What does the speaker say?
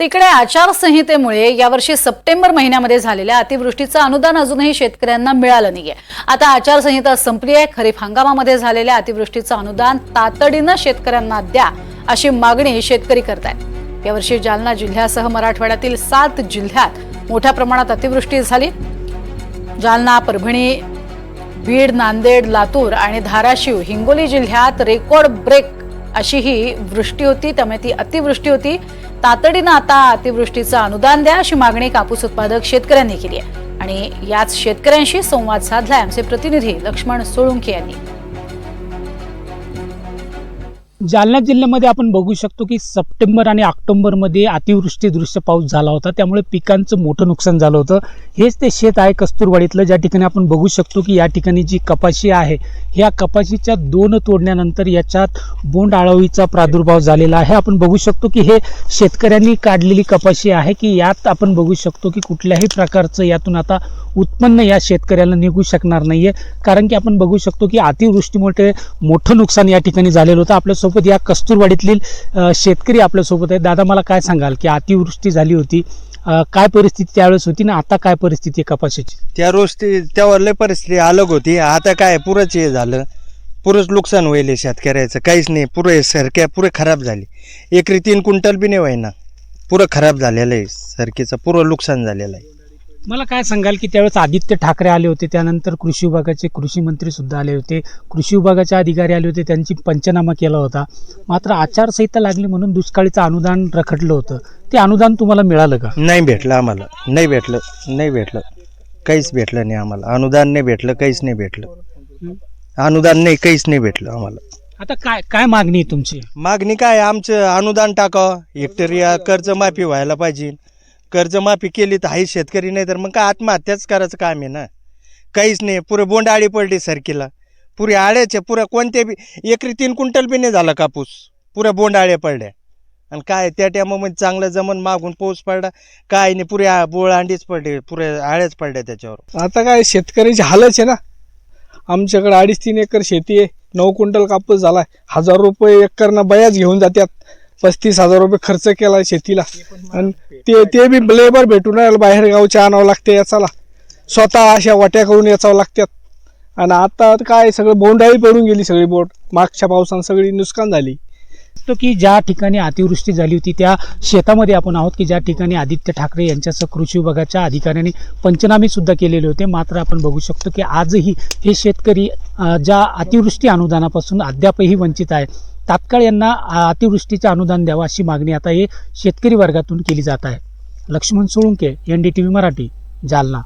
तिकडे आचारसंहितेमुळे यावर्षी सप्टेंबर महिन्यामध्ये झालेल्या अतिवृष्टीचं अनुदान अजूनही शेतकऱ्यांना मिळालं नाहीये. आता आचारसंहिता संपली आहे. खरीप हंगामामध्ये झालेल्या अतिवृष्टीचं अनुदान तातडीनं शेतकऱ्यांना द्या अशी मागणी शेतकरी करतायत. यावर्षी जालना जिल्ह्यासह मराठवाड्यातील सात जिल्ह्यात मोठ्या प्रमाणात अतिवृष्टी झाली. जालना परभणी बीड नांदेड लातूर आणि धाराशिव हिंगोली जिल्ह्यात रेकॉर्ड ब्रेक अशी ही वृष्टी होती त्यामुळे ती अतिवृष्टी होती. तातडीनं आता अतिवृष्टीचं अनुदान द्या अशी मागणी कापूस उत्पादक शेतकऱ्यांनी केली आहे. आणि याच शेतकऱ्यांशी संवाद साधलाय. आमचे प्रतिनिधी लक्ष्मण सोळुंके यांनी. जालना जिल्ह्यामध्ये आपण बघू शकतो की सप्टेंबर आणि ऑक्टोबरमध्ये अतिवृष्टी दृश्य पाऊस झाला होता. त्यामुळे पिकांचं मोठं नुकसान झालं होतं. हेच ते शेत आहे कस्तुरवाडीतलं. ज्या ठिकाणी आपण बघू शकतो की या ठिकाणी जी कपाशी आहे ह्या कपाशीच्या दोन तोडण्यानंतर याच्यात बोंड आळवीचा प्रादुर्भाव झालेला आहे. आपण बघू शकतो की हे शेतकऱ्यांनी काढलेली कपाशी आहे की यात आपण बघू शकतो की कुठल्याही प्रकारचं यातून आता उत्पन्न या शेतकऱ्याला निघू शकणार नाही आहे कारण की आपण बघू शकतो की अतिवृष्टीमुळे मोठं नुकसान या ठिकाणी झालेलं होतं. आपल्यासोबत या कस्तुरवाडीतील शेतकरी आपल्यासोबत आहे दादा मला काय सांगाल की अतिवृष्टी झाली होती काय परिस्थिती त्यावेळेस होती ना आता काय परिस्थिती आहे कपाशीची? त्या रोज त्यावर लय परिस्थिती अलग होती. आता काय पुरंच हे झालं. पुरंच नुकसान होईल हे शेतकऱ्याचं. काहीच नाही. पुरं सरक्या पुरे खराब झाली. एकरी तीन क्विंटल बी नाही व्हायना पुरं खराब झालेलं आहे. सरकीचं पुरं नुकसान झालेलं आहे. मला काय सांगाल की त्यावेळेस आदित्य ठाकरे आले होते त्यानंतर कृषी विभागाचे कृषी मंत्री सुद्धा आले होते कृषी विभागाचे अधिकारी आले होते त्यांची पंचनामा केला होता. मात्र आचारसंहिता लागली म्हणून दुष्काळीचं अनुदान रखडलं होतं. ते अनुदान तुम्हाला मिळालं का? नाही भेटलं आम्हाला. नाही भेटलं. नाही भेटलं. काहीच भेटलं नाही आम्हाला. अनुदान नाही भेटलं काहीच नाही भेटलं. अनुदान नाही काहीच नाही भेटलं आम्हाला. आता काय काय मागणी आहे तुमची? मागणी काय आमचं अनुदान टाकावं. हेक्टरी कर्जमाफी व्हायला पाहिजे. कर्जमाफी केली तर आहे शेतकरी नाही तर मग काय आत्महत्याच करायचं काम आहे ना? काहीच नाही पुरं बोंडाळी पडली सरकीला. पुरे आळ्याचे पुऱ्या कोणते बी एकरी तीन क्विंटल बी नाही झाला कापूस. पुऱ्या बोंडाळ्या पडल्या. आणि काय त्या टायमामध्ये चांगलं जमन मागून पाऊस पडला काय नाही पुरे बोळ अंडीच पडले पुरे आळ्याच पडल्या त्याच्यावर. आता काय शेतकऱ्याची हालच आहे ना? आमच्याकडे अडीच तीन एकर शेती आहे नऊ क्विंटल कापूस झाला हजार रुपये एकरनं बयाच घेऊन जातात पस्तीस हजार रुपये खर्च केला शेतीला. आणि ते ते बी लेबर भेटून राहिलं बाहेर गावच्या आणावं लागते याचाला स्वतः अशा वाट्या करून याचावं लागतात. आणि आता काय सगळं बोंडाळी पडून गेली सगळी बोट. मागच्या पावसानं सगळी नुकसान झाली. तो की ज्या ठिकाणी अतिवृष्टी झाली होती त्या शेतामध्ये आपण आहोत की ज्या ठिकाणी आदित्य ठाकरे यांच्यासह कृषी विभागाच्या अधिकाऱ्यांनी पंचनामे सुद्धा केलेले होते. मात्र आपण बघू शकतो की आजही हे शेतकरी ज्या अतिवृष्टी अनुदानापासून अद्यापही वंचित आहे तात्काळ यांना अतिवृष्टीचे अनुदान द्यावं अशी मागणी आता हे शेतकरी वर्गातून केली जात आहे. Laxman Solunke N D T V Marathi Jalna.